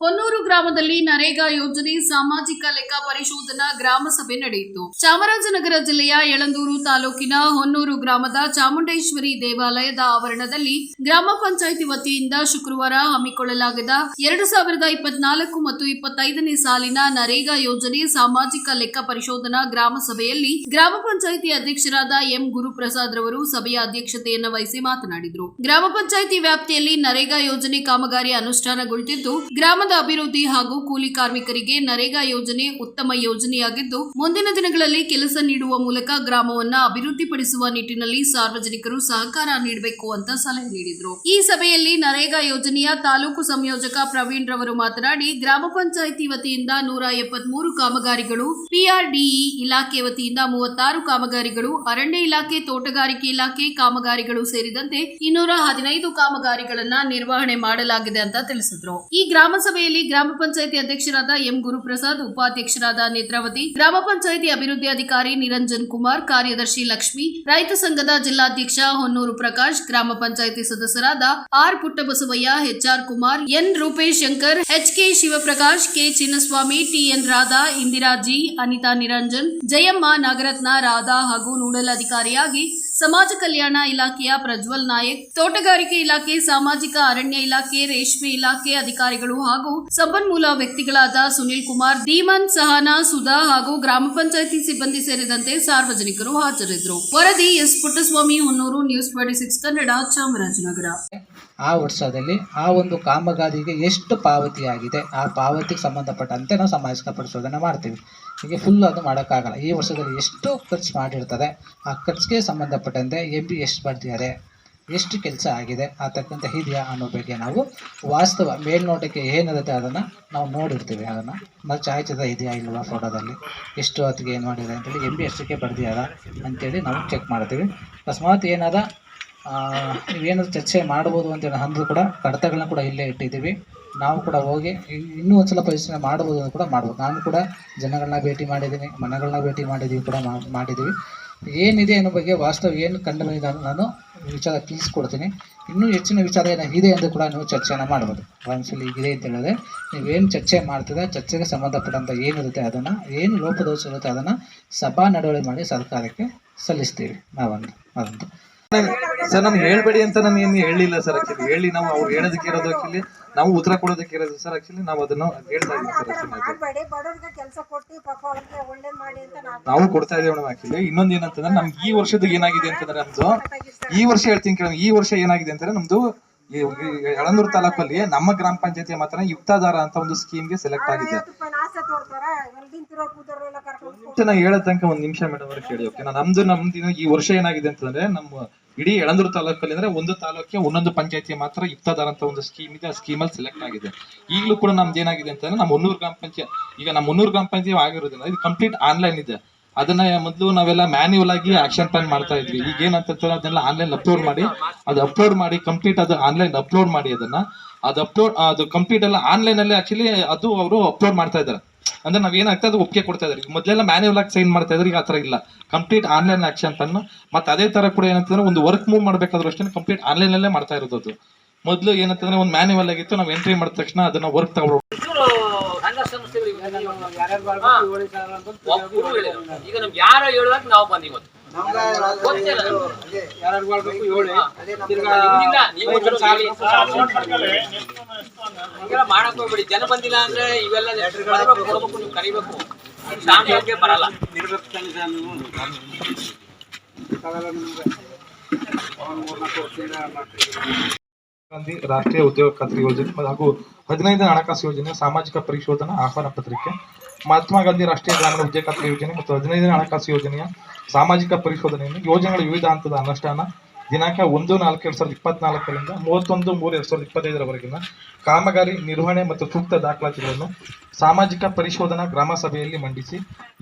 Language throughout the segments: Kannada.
ಹೊನ್ನೂರು ಗ್ರಾಮದಲ್ಲಿ ನರೇಗಾ ಯೋಜನೆ ಸಾಮಾಜಿಕ ಲೆಕ್ಕ ಪರಿಶೋಧನಾ ಗ್ರಾಮ ಸಭೆ ನಡೆಯಿತು. ಚಾಮರಾಜನಗರ ಜಿಲ್ಲೆಯ ಯಳಂದೂರು ತಾಲೂಕಿನ ಹೊನ್ನೂರು ಗ್ರಾಮದ ಚಾಮುಂಡೇಶ್ವರಿ ದೇವಾಲಯದ ಆವರಣದಲ್ಲಿ ಗ್ರಾಮ ಪಂಚಾಯಿತಿ ವತಿಯಿಂದ ಶುಕ್ರವಾರ ಹಮ್ಮಿಕೊಳ್ಳಲಾಗಿದ್ದ ಎರಡು ಸಾವಿರದ ಇಪ್ಪತ್ನಾಲ್ಕು ಮತ್ತು ಇಪ್ಪತ್ತೈದನೇ ಸಾಲಿನ ನರೇಗಾ ಯೋಜನೆ ಸಾಮಾಜಿಕ ಲೆಕ್ಕ ಪರಿಶೋಧನಾ ಗ್ರಾಮ ಸಭೆಯಲ್ಲಿ ಗ್ರಾಮ ಪಂಚಾಯಿತಿ ಅಧ್ಯಕ್ಷರಾದ ಎಂ ಗುರುಪ್ರಸಾದ್ ರವರು ಸಭೆಯ ಅಧ್ಯಕ್ಷತೆಯನ್ನು ವಹಿಸಿ ಮಾತನಾಡಿದರು. ಗ್ರಾಮ ಪಂಚಾಯಿತಿ ವ್ಯಾಪ್ತಿಯಲ್ಲಿ ನರೇಗಾ ಯೋಜನೆ ಕಾಮಗಾರಿ ಅನುಷ್ಠಾನಗೊಳ್ಳುತ್ತಿದ್ದು, ಗ್ರಾಮದ ಅಭಿವೃದ್ಧಿ ಹಾಗೂ ಕೂಲಿ ಕಾರ್ಮಿಕರಿಗೆ ನರೇಗಾ ಯೋಜನೆ ಉತ್ತಮ ಯೋಜನೆಯಾಗಿದ್ದು, ಮುಂದಿನ ದಿನಗಳಲ್ಲಿ ಕೆಲಸ ನೀಡುವ ಮೂಲಕ ಗ್ರಾಮವನ್ನ ಅಭಿವೃದ್ಧಿಪಡಿಸುವ ನಿಟ್ಟಿನಲ್ಲಿ ಸಾರ್ವಜನಿಕರು ಸಹಕಾರ ನೀಡಬೇಕು ಅಂತ ಸಲಹೆ ನೀಡಿದರು. ಈ ಸಭೆಯಲ್ಲಿ ನರೇಗಾ ಯೋಜನೆಯ ತಾಲೂಕು ಸಂಯೋಜಕ ಪ್ರವೀಣ್ ರವರು ಮಾತನಾಡಿ, ಗ್ರಾಮ ಪಂಚಾಯಿತಿ ವತಿಯಿಂದ ನೂರ ಎಪ್ಪತ್ಮೂರು ಕಾಮಗಾರಿಗಳು, ಪಿಆರ್ಡಿಇ ಇಲಾಖೆ ವತಿಯಿಂದ ಮೂವತ್ತಾರು ಕಾಮಗಾರಿಗಳು, ಅರಣ್ಯ ಇಲಾಖೆ, ತೋಟಗಾರಿಕೆ ಇಲಾಖೆ ಕಾಮಗಾರಿಗಳು ಸೇರಿದಂತೆ ಇನ್ನೂರ ಹದಿನೈದು ಕಾಮಗಾರಿಗಳನ್ನ ನಿರ್ವಹಣೆ ಮಾಡಲಾಗಿದೆ ಅಂತ ತಿಳಿಸಿದ್ರು. ಈ ಗ್ರಾಮ ಸಭೆಯಲ್ಲಿ ಗ್ರಾಮ ಪಂಚಾಯಿತಿ ಅಧ್ಯಕ್ಷರಾದ ಎಂ ಗುರುಪ್ರಸಾದ್, ಉಪಾಧ್ಯಕ್ಷರಾದ ನೇತ್ರಾವತಿ, ಗ್ರಾಮ ಪಂಚಾಯಿತಿ ಅಭಿವೃದ್ಧಿ ಅಧಿಕಾರಿ ನಿರಂಜನ್ ಕುಮಾರ್, ಕಾರ್ಯದರ್ಶಿ ಲಕ್ಷ್ಮಿ, ರೈತ ಸಂಘದ ಜಿಲ್ಲಾಧ್ಯಕ್ಷ ಹೊನ್ನೂರು ಪ್ರಕಾಶ್, ಗ್ರಾಮ ಪಂಚಾಯಿತಿ ಸದಸ್ಯರಾದ R Puttabasavaiah, H R Kumar, N Rupesh Shankar, H K Shivaprakash, K Chinnaswamy T N Radha, Indiraji, Anita Niranjan, Jayamma Nagaratna, Radha ಹಾಗೂ ನೋಡಲ್ ಅಧಿಕಾರಿಯಾಗಿ ಸಮಾಜ ಕಲ್ಯಾಣ ಇಲಾಖೆಯ ಪ್ರಜ್ವಲ್ ನಾಯಕ್, ತೋಟಗಾರಿಕೆ ಇಲಾಖೆ, ಸಾಮಾಜಿಕ ಅರಣ್ಯ ಇಲಾಖೆ, ರೇಷ್ಮೆ ಇಲಾಖೆ ಅಧಿಕಾರಿಗಳು ಹಾಗೂ ಸಂಪನ್ಮೂಲ ವ್ಯಕ್ತಿಗಳಾದ ಸುನಿಲ್ ಕುಮಾರ್, ಧೀಮನ್ ಸಹನಾ, ಸುಧಾ ಹಾಗೂ ಗ್ರಾಮ ಪಂಚಾಯಿತಿ ಸಿಬ್ಬಂದಿ ಸೇರಿದಂತೆ ಸಾರ್ವಜನಿಕರು ಹಾಜರಿದ್ದರು. ವರದಿ S Puttaswamy Honnur, news twenty six Kannada, Chamarajanagar. ಆ ವರ್ಷದಲ್ಲಿ ಆ ಒಂದು ಕಾಮಗಾರಿಗೆ ಎಷ್ಟು ಪಾವತಿಯಾಗಿದೆ ಆ ಪಾವತಿಗೆ ಸಂಬಂಧಪಟ್ಟಂತೆ ನಾವು ಸಮಾಜಿಕ ಪರಿಶೋಧನೆ ಮಾಡ್ತೀವಿ. ಹೀಗೆ ಫುಲ್ ಅದು ಮಾಡೋಕ್ಕಾಗಲ್ಲ. ಈ ವರ್ಷದಲ್ಲಿ ಎಷ್ಟು ಖರ್ಚು ಮಾಡಿರ್ತದೆ, ಆ ಖರ್ಚಿಗೆ ಸಂಬಂಧಪಟ್ಟಂತೆ ಎ ಬಿ ಎಷ್ಟು ಬರ್ತಿದ್ದಾರೆ ಎಷ್ಟು ಕೆಲಸ ಆಗಿದೆ, ಆ ತಕ್ಕಂತೆ ಇದೆಯಾ ಅನ್ನೋ ಬಗ್ಗೆ ನಾವು ವಾಸ್ತವ ಮೇಲ್ನೋಟಕ್ಕೆ ಏನಿರುತ್ತೆ ಅದನ್ನು ನಾವು ನೋಡಿರ್ತೀವಿ. ಅದನ್ನು ಮತ್ತು ಛಾಯಾಚಿತ್ರ ಇದೆಯಾ ಇಲ್ವಾ ಫೋಟೋದಲ್ಲಿ ಎಷ್ಟು ಹೊತ್ತಿಗೆ ಏನು ಮಾಡಿದೆ ಅಂತೇಳಿ ಎಂ ಬಿ ಎಷ್ಟಕ್ಕೆ ಬರ್ದಿದ್ದಾರಾ ಅಂತೇಳಿ ನಾವು ಚೆಕ್ ಮಾಡ್ತೀವಿ. ಅಕಸ್ಮಾತ್ ಏನಾದ ನೀವೇನಾದ್ರು ಚರ್ಚೆ ಮಾಡ್ಬೋದು ಅಂತೇಳಿ ಅಂದರೂ ಕೂಡ ಕಡತಗಳನ್ನ ಕೂಡ ಇಲ್ಲೇ ಇಟ್ಟಿದ್ದೀವಿ. ನಾವು ಕೂಡ ಹೋಗಿ ಇನ್ನೂ ಒಂದ್ಸಲ ಪರಿಶೀಲನೆ ಮಾಡ್ಬೋದು ಅಂತ ಕೂಡ ಮಾಡ್ಬೋದು. ನಾನು ಕೂಡ ಜನಗಳನ್ನ ಭೇಟಿ ಮಾಡಿದ್ದೀನಿ ಮನೆಗಳನ್ನ ಭೇಟಿ ಮಾಡಿದ್ದೀವಿ ಕೂಡ ಮಾಡಿದ್ದೀವಿ ಏನಿದೆ ಅನ್ನೋ ಬಗ್ಗೆ ವಾಸ್ತವ ಏನು ಕಂಡು ಬಂದಿದೆ ನಾನು ವಿಚಾರ ತಿಳಿಸ್ಕೊಡ್ತೀನಿ. ಇನ್ನೂ ಹೆಚ್ಚಿನ ವಿಚಾರ ಏನೋ ಇದೆ ಎಂದು ಕೂಡ ನೀವು ಚರ್ಚೆಯನ್ನು ಮಾಡ್ಬೋದು. ಡ್ರಾಯಿಂಗ್ಸಲ್ಲಿ ಇದೆ ಅಂತ ಹೇಳಿದ್ರೆ ನೀವೇನು ಚರ್ಚೆ ಮಾಡ್ತೀರ, ಚರ್ಚೆಗೆ ಸಂಬಂಧಪಟ್ಟಂಥ ಏನಿರುತ್ತೆ ಅದನ್ನು, ಏನು ಲೋಪದೋಷ ಇರುತ್ತೆ ಅದನ್ನು ಸಭಾ ನಡವಳಿ ಮಾಡಿ ಸರ್ಕಾರಕ್ಕೆ ಸಲ್ಲಿಸ್ತೀವಿ. ನಾವೊಂದು ಅದೊಂದು ಸರ್ ನಮ್ಗೆ ಹೇಳ್ಬೇಡಿ ಅಂತ ನಾನು ಏನು ಹೇಳಿಲ್ಲ ಸರ್ ಆಕ್ಚುಲಿ ಹೇಳಿ ನಾವು ಅವ್ರು ಹೇಳೋದಕ್ಕೆ ಇರೋದು ಆಕ್ಚುಲಿ ನಾವು ಉತ್ತರ ಕೊಡೋದಕ್ಕೆ ಇರೋದು ಸರ್ ಆಕ್ಚುಲಿ ನಾವು ಅದನ್ನು ಹೇಳ್ತಾ ಇದ್ದೀವಿ ಸರ್ ಆಕ್ಚುಲಿ ಮಾಡಬೇಡಿ ಬಡವ್ರಿಗೆ ಕೆಲಸ ಕೊಟ್ಟು ಪಾಪ ಅವ್ರಿಗೆ ಒಳ್ಳೇದ್ ಮಾಡಿ ಅಂತ ನಾವು ನಾವು ಕೊಡ್ತಾ ಇದೀವಿ ಮೇಡಮ್ ಆಕ್ಚುಲಿ ಇನ್ನೊಂದು ಏನಂತಂದ್ರೆ ನಮ್ಗೆ ಈ ವರ್ಷದ ಏನಾಗಿದೆ ಅಂತಂದ್ರೆ ನಮ್ದು ಈ ವರ್ಷ ಹೇಳ್ತೀನಿ ಕೇಳಿ ಈ ವರ್ಷ ಏನಾಗಿದೆ ಅಂತಂದ್ರೆ ನಮ್ದು ಈ ಯಳಂದೂರು ತಾಲೂಕಲ್ಲಿ ನಮ್ಮ ಗ್ರಾಮ ಪಂಚಾಯತಿ ಮಾತ್ರ ಯುಕ್ತಾಧಾರ ಅಂತ ಒಂದು ಸ್ಕೀಮ್ಗೆ ಸೆಲೆಕ್ಟ್ ಆಗಿದೆ. ನಾನು ರೂಪಾಯಿ ಆಸೆ ತೋರ್ತಾರ ನಿಂತಿರೋ ಕೂತವ್ರು ಕರ್ಕೊಂಡು ಮತ್ತೆ ನಾ ಹೇಳೋ ತನಕ ಒಂದ್ ನಿಮಿಷ ಮೇಡಮ್ ಅವ್ರಿಗೆ ಕೇಳಿ ಓಕೆ ನಮ್ದು ನಮ್ದು ಈ ವರ್ಷ ಏನಾಗಿದೆ ಅಂತಂದ್ರೆ ನಮ್ಮ ಇಡೀ ಯಳಂದೂರು ತಾಲೂಕಲ್ಲಿ ಅಂದ್ರೆ ಒಂದು ತಾಲೂಕಿಗೆ ಒಂದೊಂದು ಪಂಚಾಯತಿ ಮಾತ್ರ ಅಂತ ಒಂದು ಸ್ಕೀಮ್ ಇದೆ. ಆ ಸ್ಕೀಮ್ ಅಲ್ಲಿ ಸೆಲೆಕ್ಟ್ ಆಗಿದೆ. ಈಗಲೂ ಕೂಡ ನಮ್ದು ಏನಾಗಿದೆ ಅಂತಂದ್ರೆ ನಮ್ಮ ಮುನ್ನೂರು ಗ್ರಾಮ ಪಂಚಾಯತ್, ಈಗ ನಮ್ಮ ಮುನ್ನೂರು ಗ್ರಾಮ ಪಂಚಾಯತ್ ಆಗಿರೋದಿಲ್ಲ ಇದು ಕಂಪ್ಲೀಟ್ ಆನ್ಲೈನ್ ಇದೆ. ಅದನ್ನ ಮೊದಲು ನಾವೆಲ್ಲ ಮ್ಯಾನ್ಯುವಲ್ ಆಗಿ ಆಕ್ಷನ್ ಪ್ಲಾನ್ ಮಾಡ್ತಾ ಇದ್ವಿ. ಈಗ ಏನಂತಂದ್ರೆ ಅದನ್ನೆಲ್ಲ ಆನ್ಲೈನ್ ಅಪ್ಲೋಡ್ ಮಾಡಿ, ಅದು ಅಪ್ಲೋಡ್ ಮಾಡಿ ಕಂಪ್ಲೀಟ್ ಅದು ಆನ್ಲೈನ್ ಅಪ್ಲೋಡ್ ಮಾಡಿ ಅದನ್ನ. ಅದು ಅಪ್ಲೋಡ್ ಅದು ಕಂಪ್ಲೀಟ್ ಎಲ್ಲ ಆನ್ಲೈನ್ ಅಲ್ಲಿ ಆಕ್ಚುಲಿ ಅದು ಅವರು ಅಪ್ಲೋಡ್ ಮಾಡ್ತಾ ಇದ್ದಾರೆ. ಅಂದ್ರೆ ನಾವ್ ಏನಾಗ್ತದೆ ಅದು ಒಪ್ಪಿಗೆ ಕೊಡ್ತಾ ಇದ್ದಾರೆ ಈಗ ಮೊದಲೆಲ್ಲ ಮ್ಯಾನ್ಯುವಲ್ ಆಗಿ ಸೈನ್ ಮಾಡ್ತಾ ಇದ್ರೆ ಈಗ ಆತರ ಇಲ್ಲ. ಕಂಪ್ಲೀಟ್ ಆನ್ಲೈನ್ ಆಕ್ಷನ್ ತನ್ನ ಮತ್ತೆ ಅದೇ ತರ ಕೂಡ ಏನಂತಂದ್ರೆ ಒಂದು ವರ್ಕ್ ಮೂವ್ ಮಾಡ್ಬೇಕಾದ್ರೂ ಅಷ್ಟೇ ಕಂಪ್ಲೀಟ್ ಆನ್ಲೈನ್ ಅಲ್ಲೇ ಮಾಡ್ತಾ ಇರೋದು ಮೊದ್ಲು ಮೊದಲು ಏನಂತಂದ್ರೆ ಒಂದು ಮ್ಯಾನ್ಯುವಲ್ ಆಗಿತ್ತು ನಾವು ಎಂಟ್ರಿ ಮಾಡಿದ ತಕ್ಷಣ ಅದನ್ನ ವರ್ಕ್ ಹೇಳಿದ್ರು. ಈಗ ನಮ್ಗೆ ಯಾರೋ ಹೇಳುವಾಗ ನಾವು ಬಂದ್ ಇವತ್ತು. ಗೊತ್ತಿಲ್ಲ ಮಾಡಕ್ ಜನ ಬಂದಿಲ್ಲ ಅಂದ್ರೆ ಇವೆಲ್ಲ ಕೊಡ್ಬೇಕು, ನೀವು ಕರಿಬೇಕು. ಬರಲ್ಲ. ರಾಷ್ಟ್ರೀಯ ಉದ್ಯೋಗ ಖಾತ್ರಿ ಯೋಜನೆ ಹಾಗೂ ಹದಿನೈದನೇ ಹಣಕಾಸು ಯೋಜನೆ ಸಾಮಾಜಿಕ ಪರಿಶೋಧನಾ ಆಹ್ವಾನ ಪತ್ರಿಕೆ ಮಹಾತ್ಮ ಗಾಂಧಿ ರಾಷ್ಟ್ರೀಯ ಗ್ರಾಮೀಣ ಉದ್ಯೋಗ ಖಾತ್ರಿ ಯೋಜನೆ ಮತ್ತು ಹದಿನೈದನೇ ಹಣಕಾಸು ಯೋಜನೆಯ ಸಾಮಾಜಿಕ ಪರಿಶೋಧನೆಯನ್ನು ಯೋಜನೆಗಳ ವಿವಿಧ ಹಂತದ ಅನುಷ್ಠಾನ ದಿನಾಂಕ ಒಂದು, ನಾಲ್ಕು, ಎರಡ್ ಸಾವಿರದ ಇಪ್ಪತ್ನಾಲ್ಕರಿಂದ ಮೂವತ್ತೊಂದು, ಮೂರು, ಎರಡ್ ಸಾವಿರದ ಇಪ್ಪತ್ತೈದರವರೆಗಿನ ಕಾಮಗಾರಿ ನಿರ್ವಹಣೆ ಮತ್ತು ಸೂಕ್ತ ದಾಖಲಾತಿಗಳನ್ನು ಸಾಮಾಜಿಕ ಪರಿಶೋಧನಾ ಗ್ರಾಮ ಸಭೆಯಲ್ಲಿ ಮಂಡಿಸಿ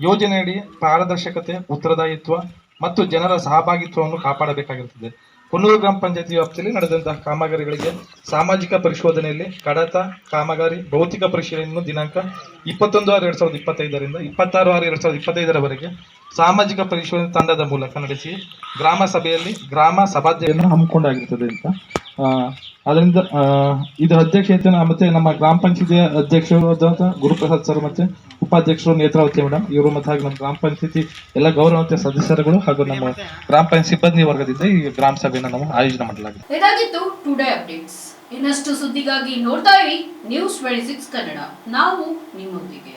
ಯೋಜನೆಯಡಿ ಪಾರದರ್ಶಕತೆ, ಉತ್ತರದಾಯಿತ್ವ ಮತ್ತು ಜನರ ಸಹಭಾಗಿತ್ವವನ್ನು ಕಾಪಾಡಬೇಕಾಗಿರುತ್ತದೆ. ಹೊನ್ನೂರು ಗ್ರಾಮ ಪಂಚಾಯತಿ ವ್ಯಾಪ್ತಿಯಲ್ಲಿ ನಡೆದಂತಹ ಕಾಮಗಾರಿಗಳಿಗೆ ಸಾಮಾಜಿಕ ಪರಿಶೋಧನೆಯಲ್ಲಿ ಕಡತ ಕಾಮಗಾರಿ ಭೌತಿಕ ಪರಿಶೀಲನೆಯನ್ನು ದಿನಾಂಕ ಇಪ್ಪತ್ತೊಂದು ಆರು, ಎರಡ್ ಸಾವಿರದ ಇಪ್ಪತ್ತೈದರಿಂದ ಇಪ್ಪತ್ತಾರು ಆರು, ಎರಡ್ ಸಾವಿರದ ಇಪ್ಪತ್ತೈದರವರೆಗೆ ಸಾಮಾಜಿಕ ಪರಿಶೋಧನೆ ತಂಡದ ಮೂಲಕ ನಡೆಸಿ ಗ್ರಾಮ ಸಭೆಯಲ್ಲಿ ಗ್ರಾಮ ಸಭಾಧ್ಯಕ್ಷ ಹಮ್ಮಿಕೊಂಡಾಗಿರ್ತದೆ ಅಂತ. ಅದರಿಂದ ಇದು ಅಧ್ಯಕ್ಷತೆ ಮತ್ತೆ ನಮ್ಮ ಗ್ರಾಮ ಪಂಚಾಯತಿ ಅಧ್ಯಕ್ಷರಾದಂಥ ಗುರುಪ್ರಸಾದ್ ಸರ್ ಮತ್ತೆ ಉಪಾಧ್ಯಕ್ಷರು ನೇತ್ರಾವತಿ ಮೇಡಮ್ ಇವರು ಮತ್ತೆ ಹಾಗೆ ನಮ್ಮ ಗ್ರಾಮ ಪಂಚಾಯತಿ ಎಲ್ಲ ಗೌರವಂತ ಸದಸ್ಯರುಗಳು ಹಾಗೂ ನಮ್ಮ ಗ್ರಾಮ ಪಂಚಾಯತ್ ಸಿಬ್ಬಂದಿ ವರ್ಗದಿಂದ ಈ ಗ್ರಾಮ ಸಭೆಯನ್ನು ನಾವು ಆಯೋಜನೆ ಮಾಡಲಾಗಿದೆ. ಇದಾಗಿತ್ತು ಟುಡೇ ಅಪ್ಡೇಟ್ಸ್ ಇನ್ನಷ್ಟು ಸುದ್ದಿಗಾಗಿ ನೋಡ್ತಾ ಇರಿ ನ್ಯೂಸ್ ಟ್ವೆಂಟಿ ಸಿಕ್ಸ್ ಕನ್ನಡ ನಾವು ನಿಮ್ಮೊಂದಿಗೆ.